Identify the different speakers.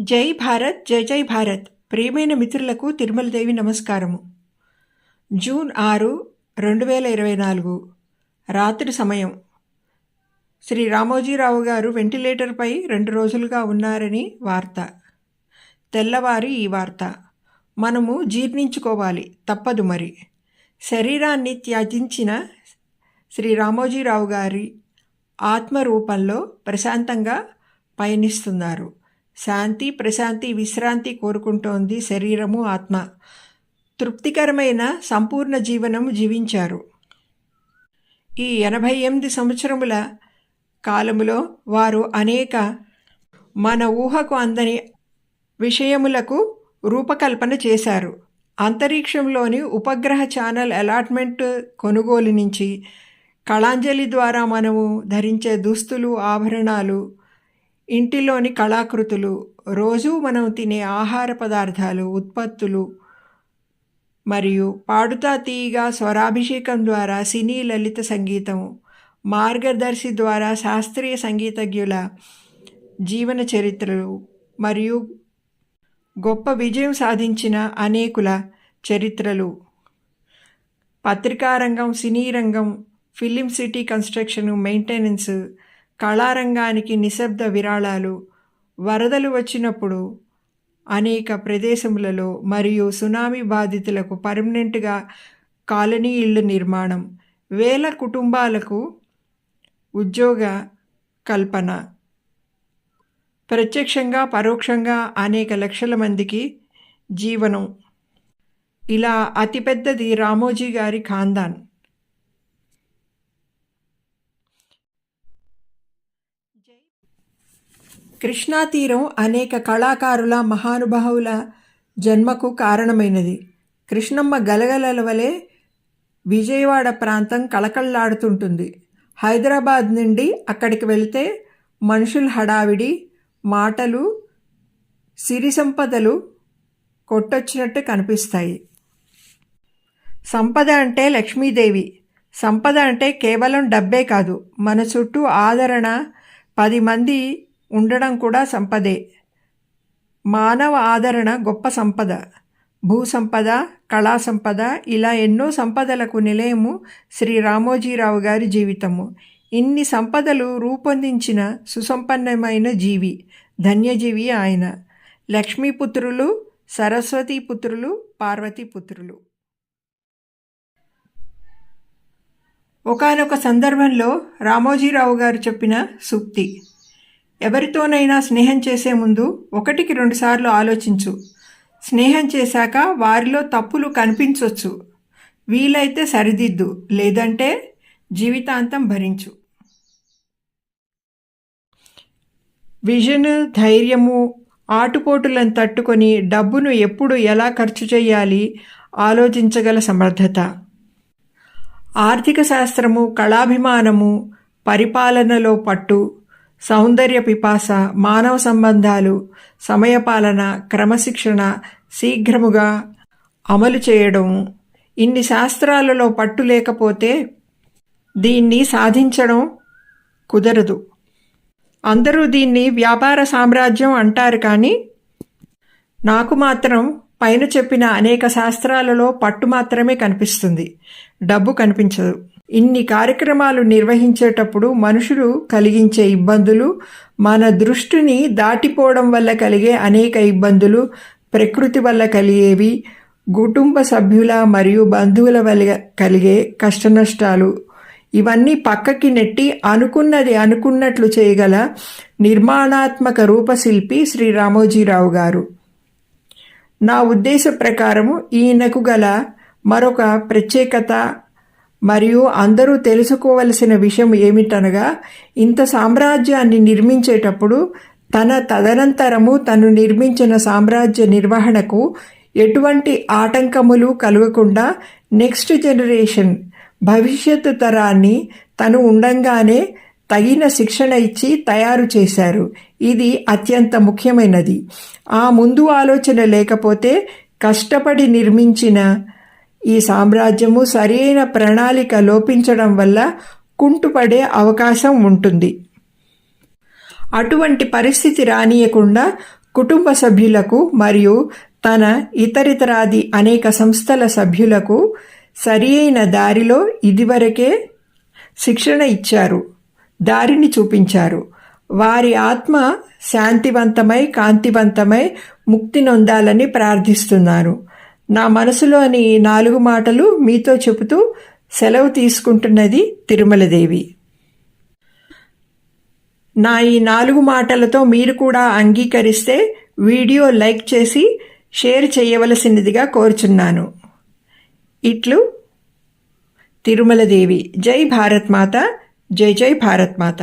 Speaker 1: జై భారత్ జై జై భారత్. ప్రియమైన మిత్రులకు తిరుమలదేవి నమస్కారము. జూన్ ఆరు రెండు వేల ఇరవై నాలుగు. రాత్రి సమయం. శ్రీ రామోజీరావు గారు వెంటిలేటర్పై రెండు రోజులుగా ఉన్నారని వార్త. తెల్లవారి ఈ వార్త. మనము జీర్ణించుకోవాలి తప్పదు మరి. శరీరాన్ని త్యజించిన శ్రీ రామోజీరావు గారి ఆత్మరూపంలో ప్రశాంతంగా పయనిస్తున్నారు. శాంతి ప్రశాంతి విశ్రాంతి కోరుకుంటోంది శరీరము ఆత్మ. తృప్తికరమైన సంపూర్ణ జీవనము జీవించారు. ఈ ఎనభై ఎనిమిది సంవత్సరముల కాలములో వారు అనేక మన ఊహకు అందని విషయములకు రూపకల్పన చేశారు. అంతరిక్షంలోని ఉపగ్రహ ఛానల్ అలాట్మెంట్ కొనుగోలు నుంచి కళాంజలి ద్వారా మనము ధరించే దుస్తులు ఆభరణాలు ఇంటిలోని కళాకృతులు రోజు మనం తినే ఆహార పదార్థాలు ఉత్పత్తులు మరియు పాడుతా తీయగా స్వరాభిషేకం ద్వారా సినీ లలిత సంగీతం మార్గదర్శి ద్వారా శాస్త్రీయ సంగీతజ్ఞుల జీవన చరిత్రలు మరియు గొప్ప విజయం సాధించిన అనేకుల చరిత్రలు. పత్రికారంగం సినీ రంగం ఫిలిం సిటీ కన్స్ట్రక్షన్ మెయింటెనెన్స్ కళారంగానికి నిశ్శబ్ద విరాళాలు వరదలు వచ్చినప్పుడు అనేక ప్రదేశములలో మరియు సునామీ బాధితులకు పర్మనెంట్గా కాలనీ ఇళ్ళు నిర్మాణం వేల కుటుంబాలకు ఉద్యోగ కల్పన. ప్రత్యక్షంగా పరోక్షంగా అనేక లక్షల మందికి జీవనం. ఇలా అతిపెద్దది రామోజీ గారి ఖాందాన్. కృష్ణా తీరం అనేక కళాకారుల మహానుభావుల జన్మకు కారణమైనది. కృష్ణమ్మ గలగలల వలె విజయవాడ ప్రాంతం కళకళలాడుతుంటుంది. హైదరాబాద్ నుండి అక్కడికి వెళితే మనుషుల హడావిడి మాటలు సిరి సంపదలు కొట్టొచ్చినట్టు కనిపిస్తాయి. సంపద అంటే లక్ష్మీదేవి. సంపద అంటే కేవలం డబ్బే కాదు. మన చుట్టూ ఆదరణ పది మంది ఉండడం కూడా సంపదే. మానవ ఆదరణ గొప్ప సంపద. భూ సంపద కళా సంపద ఇలా ఎన్నో సంపదలకు నిలయము శ్రీ రామోజీరావు గారి జీవితము. ఇన్ని సంపదలు రూపొందించిన సుసంపన్నమైన జీవి ధన్యజీవి ఆయన. లక్ష్మీపుత్రులు సరస్వతీపుత్రులు పార్వతీపుత్రులు ఒకనొక సందర్భంలో రామోజీరావు గారు చెప్పిన సూక్తి. ఎవరితోనైనా స్నేహం చేసే ముందు ఒకటికి రెండుసార్లు ఆలోచించు. స్నేహం చేశాక వారిలో తప్పులు కనిపించవచ్చు వీలైతే సరిదిద్దు లేదంటే జీవితాంతం భరించు. విజన్ ధైర్యము ఆటుపోటులను తట్టుకొని డబ్బును ఎప్పుడు ఎలా ఖర్చు చేయాలి ఆలోచించగల సమర్థత. ఆర్థిక శాస్త్రము కళాభిమానము పరిపాలనలో పట్టు సౌందర్య పిపాస మానవ సంబంధాలు సమయపాలన క్రమశిక్షణ శీఘ్రముగా అమలు చేయడం. ఇన్ని శాస్త్రాలలో పట్టు లేకపోతే దీన్ని సాధించడం కుదరదు. అందరూ దీన్ని వ్యాపార సామ్రాజ్యం అంటారు కానీ నాకు మాత్రం పైన చెప్పిన అనేక శాస్త్రాలలో పట్టు మాత్రమే కనిపిస్తుంది. డబ్బు కనిపించదు. ఇన్ని కార్యక్రమాలు నిర్వహించేటప్పుడు మనుషులు కలిగించే ఇబ్బందులు మన దృష్టిని దాటిపోవడం వల్ల కలిగే అనేక ఇబ్బందులు ప్రకృతి వల్ల కలిగేవి కుటుంబ సభ్యుల మరియు బంధువుల వల్ల కలిగే కష్టనష్టాలు ఇవన్నీ పక్కకి నెట్టి అనుకున్నది అనుకున్నట్లు చేయగల నిర్మాణాత్మక రూపశిల్పి శ్రీ రామోజీరావు గారు. నా ఉద్దేశ ప్రకారము ఈయనకు గల మరొక ప్రత్యేకత మరియు అందరూ తెలుసుకోవలసిన విషయం ఏమిటనగా ఇంత సామ్రాజ్యాన్ని నిర్మించేటప్పుడు తన తదనంతరము తను నిర్మించిన సామ్రాజ్య నిర్వహణకు ఎటువంటి ఆటంకములు కలగకుండా నెక్స్ట్ జనరేషన్ భవిష్యత్తు తరాన్ని తను ఉండంగానే తగిన శిక్షణ ఇచ్చి తయారు చేశారు. ఇది అత్యంత ముఖ్యమైనది. ఆ ముందు ఆలోచన లేకపోతే కష్టపడి నిర్మించిన ఈ సామ్రాజ్యము సరైన ప్రణాళిక లోపించడం వల్ల కుంటుపడే అవకాశం ఉంటుంది. అటువంటి పరిస్థితి రానియకుండా కుటుంబ సభ్యులకు మరియు తన ఇతరితరాది అనేక సంస్థల సభ్యులకు సరి అయిన దారిలో ఇదివరకే శిక్షణ ఇచ్చారు. దారిని చూపించారు. వారి ఆత్మ శాంతివంతమై కాంతివంతమై ముక్తి నొందాలని ప్రార్థిస్తున్నాను నా మనసులోని ఈ నాలుగు మాటలు మీతో చెబుతూ సెలవు తీసుకుంటున్నది తిరుమలదేవి. నా ఈ నాలుగు మాటలతో మీరు కూడా అంగీకరిస్తే వీడియో లైక్ చేసి షేర్ చేయవలసినదిగా కోరుచున్నాను. ఇట్లు తిరుమలదేవి. జై భారత్ మాత. జై జై భారత్ మాత